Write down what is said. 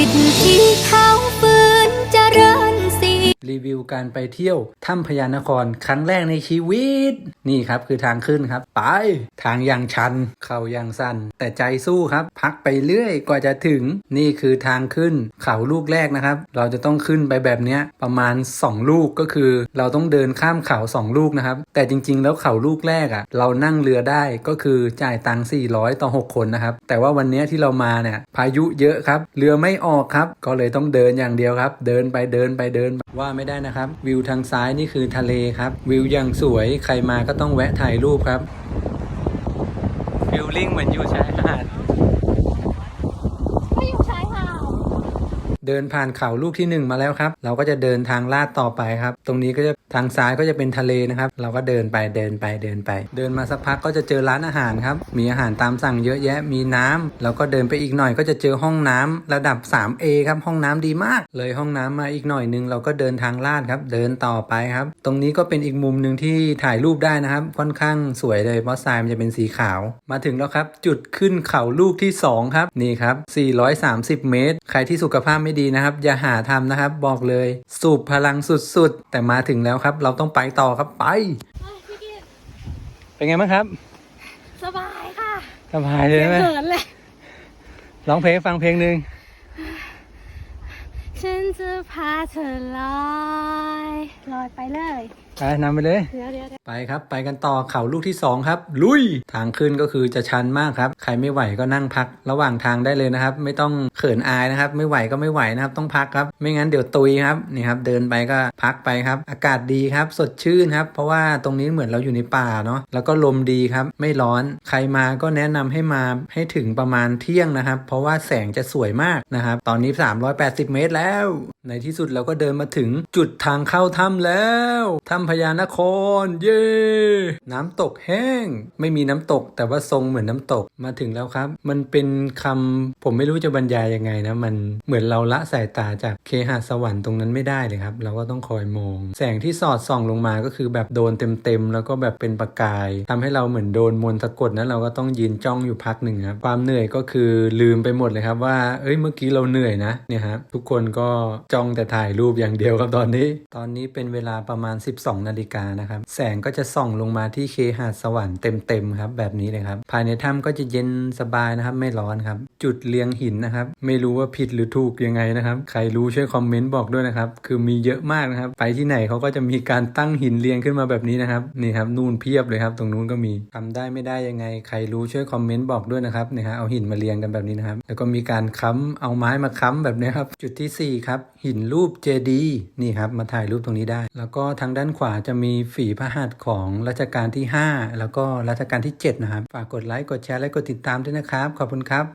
วิตที่เขาฝืนเจริญสี รีวิวการไปเที่ยวถ้ำพญานครครั้งแรกในชีวิต นี่ครับคือทางขึ้นครับ ไป ทางยังชัน เข่ายังสั้นแต่ใจสู้ครับ พักไปเรื่อยกว่าจะถึง นี่คือทางขึ้น เขาลูกแรกนะครับ เราจะต้องขึ้นไปแบบเนี้ยประมาณ 2 ลูกก็คือ เราต้องเดินข้ามเขา 2 ลูกนะครับ แต่จริง ๆ แล้วเขาลูกแรกอะ่ะ เรานั่งเรือได้ก็คือจ่ายตังค์400 ต่อ 6 คนนะครับ แต่ว่าวันนี้ที่เรามาเนี่ยพายุเยอะครับ เรือไม่ออกครับ ก็เลยต้องเดินอย่างเดียวครับ เดินไปเดินไปเดินไป ว่าไม่ได้นะครับ วิวทางซ้ายนี่คือทะเลครับ วิวอย่างสวยใครมาก็ต้องแวะถ่ายรูปครับฟิลลิ่งเหมือนอยู่ชายหาด ไม่อยู่ชายหาด เดินผ่านเขาลูกที่หนึ่งมาแล้วครับ เราก็จะเดินทางลาดต่อไปครับ ตรงนี้ก็จะทางซ้ายก็จะเป็นทะเลนะครับ เราก็เดินไปเดินไปเดินไป เดินมาสักพักก็จะเจอร้านอาหารครับ มีอาหารตามสั่งเยอะแยะ มีน้ำแล้วก็เดินไปอีกหน่อยก็จะเจอห้องน้ำระดับ 3A ครับ ห้องน้ำดีมาก เลยห้องน้ำมาอีกหน่อยนึงเราก็เดินทางลาดครับ เดินต่อไปครับ ตรงนี้ก็เป็นอีกมุมหนึ่งที่ถ่ายรูปได้นะครับ ค่อนข้างสวยเลยเพราะทรายมันจะเป็นสีขาว มาถึงแล้วครับ จุดขึ้นเขาลูกที่สองครับนี่ครับ430 เมตร ใครที่สุขภาพไม่ดีนะครับ อย่าหาทำนะครับ บอกเลย สูบพลังสุดๆ แต่มาถึงแล้วครับ เราต้องไปต่อครับไปพี่กิตเป็นไงบ้างครับ สบายค่ะสบายเลยไหมเขินเลยร้องเพลงให้ฟังเพลงหนึ่งฉันจะพาเธอลอยลอยไปเลย ไปนำไปเลย เดี๋ยวเดี๋ยวเดี๋ยวไปครับ ไปกันต่อเขาลูกที่ 2 ครับ ลุย ทางขึ้นก็คือจะชันมากครับ ใครไม่ไหวก็นั่งพักระหว่างทางได้เลยนะครับ ไม่ต้องเขินอายนะครับ ไม่ไหวก็ไม่ไหวนะครับ ต้องพักครับ ไม่งั้นเดี๋ยวตุยครับนี่ครับ เดินไปก็พักไปครับ อากาศดีครับ สดชื่นครับ เพราะว่าตรงนี้เหมือนเราอยู่ในป่าเนาะแล้วก็ลมดีครับ ไม่ร้อนใครมาก็แนะนำให้มาให้ถึงประมาณเที่ยงนะครับ เพราะว่าแสงจะสวยมากนะครับ ตอนนี้ 380 เมตรแล้วในที่สุดเราก็เดินมาถึงจุดทางเข้าถ้ำแล้วถ้ำพญานคร เย้น้ำตกแห้ง ไม่มีน้ำตก แต่ว่าทรงเหมือนน้ำตกมาถึงแล้วครับ มันเป็นคำผมไม่รู้จะบรรยายยังไงนะ มันเหมือนเราละสายตาจากเคหะสวรรค์ตรงนั้นไม่ได้เลยครับ เราก็ต้องคอยมอง แสงที่สอดส่องลงมาก็คือแบบโดนเต็มๆแล้วก็แบบเป็นประกายทำให้เราเหมือนโดนมนต์สะกดนะเราก็ต้องยืนจ้องอยู่พักหนึ่งครับความเหนื่อยก็คือลืมไปหมดเลยครับว่าเอ้ยเมื่อกี้เราเหนื่อยนะเนี่ยครับทุกคนก็จ้องแต่ถ่ายรูปอย่างเดียวครับตอนนี้ ตอนนี้เป็นเวลาประมาณ 12 นาฬิกานะครับ แสงก็จะส่องลงมาที่เคหาสวรรค์เต็มๆครับ แบบนี้เลยครับ ภายในถ้ำก็จะเย็นสบายนะครับ ไม่ร้อนครับ จุดเรียงหินนะครับ ไม่รู้ว่าผิดหรือถูกยังไงนะครับ ใครรู้ช่วยคอมเมนต์บอกด้วยนะครับ คือมีเยอะมากนะครับ ไปที่ไหนเขาก็จะมีการตั้งหินเรียงขึ้นมาแบบนี้นะครับ นี่ครับนู่นเพียบเลยครับ ตรงนู้นก็มีทำได้ไม่ได้ยังไง ใครรู้ช่วยคอมเมนต์บอกด้วยนะครับนี่ฮะเอาหินมาเรียงกันแบบนี้นะครับ แล้วก็มีการค้ำเอาไม้มาค้ำแบบนี้ครับ จุดทีสี่4ครับหินรูปเจดีนี่ครับมาถ่ายรูปตรงนี้ได้ แล้วก็ทางด้านขวาจะมีฝีพระหัตถ์ของรัชกาลที่ 5 แล้วก็รัชกาลที่ 7 นะครับ ฝากกดไลค์กดแชร์และกดติดตามด้วยนะครับ ขอบคุณครับ